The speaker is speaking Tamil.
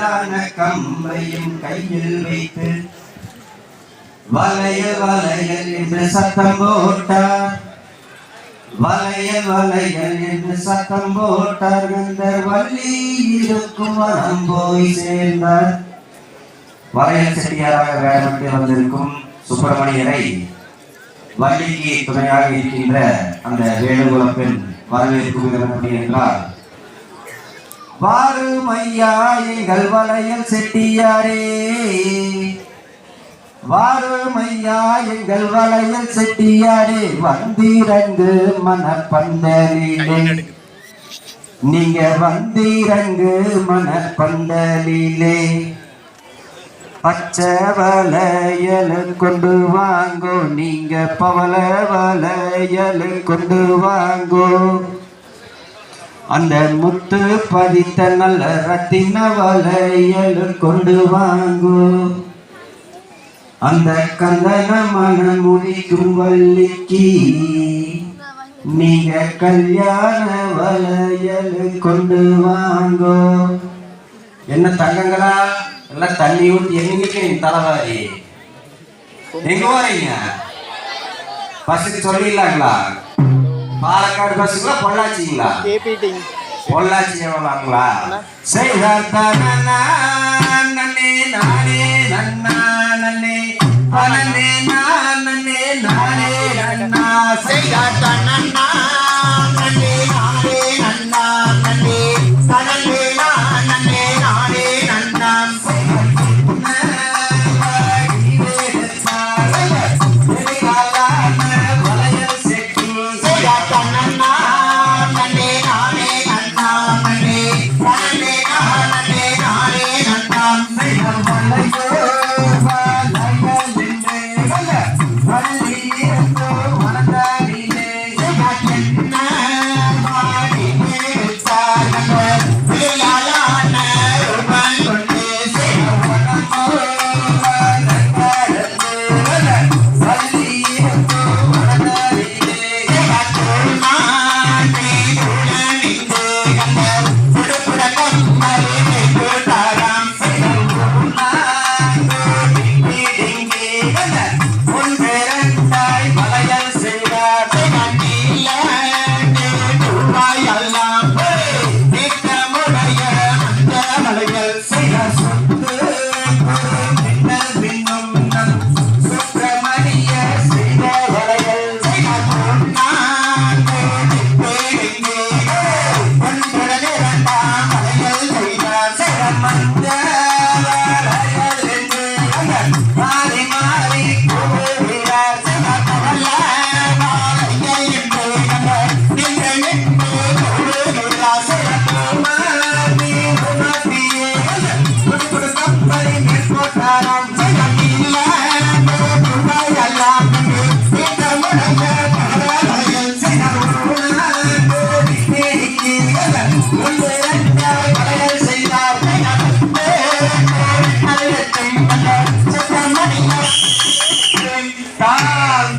வளையலான கம்பையும் கையில் வைத்து வளைய வளையல் என்று சத்தம் போட்டார். வளைய வளையல் என்று சத்தம் போட்டார். கந்தர் வள்ளி இருக்கும் வனம் போய் சேர்ந்தார். வளையல் செட்டியாராக வேடமிட்டு வந்திருக்கும் சுப்பிரமணியரை வள்ளிக்கு துணையாக இருக்கின்ற அந்த வேணுகுல பெண் வரவேற்கும் விதம் எப்படி என்றால் வாரும் வளையல் செட்டியாரே. வாரும் ஐயா எங்கள் வளையல் செட்டியாரே. வந்திரங்கு மனப்பந்தலிலே நீங்க வந்திரங்கு மனப்பந்தலிலே பச்சை வளையல் கொண்டு வாங்கோ. நீங்க பவள வளையல் கொண்டு வாங்கோ. அந்த முத்து பதித்த நல்ல ரத்தின வளையல் கொண்டு வாங்கோ. அந்த கந்தன மனம் முடிக்கும் வள்ளிக்கு நீங்க கல்யாண வளையல் கொண்டு வாங்கோ. என்ன தங்கங்களா? எல்லாம் தண்ணி ஊட்டி எங்க நிக்கிறீங்க தலைவாரி? எங்க வரீங்க பஸ்ஸுக்கு சொல்லிடலாங்களா? பாலக்காடு பஸ்ஸுங்களா பொள்ளாச்சிங்களா? கேபிடி பொள்ளாச்சி எவ்வளோங்களா செய்தார்த்தானே நானே நன்னா நன்னே. அனனே நானே நானே நன்னா. செய்தார்த்தானே நன்னே சுப்பிரமணிய তার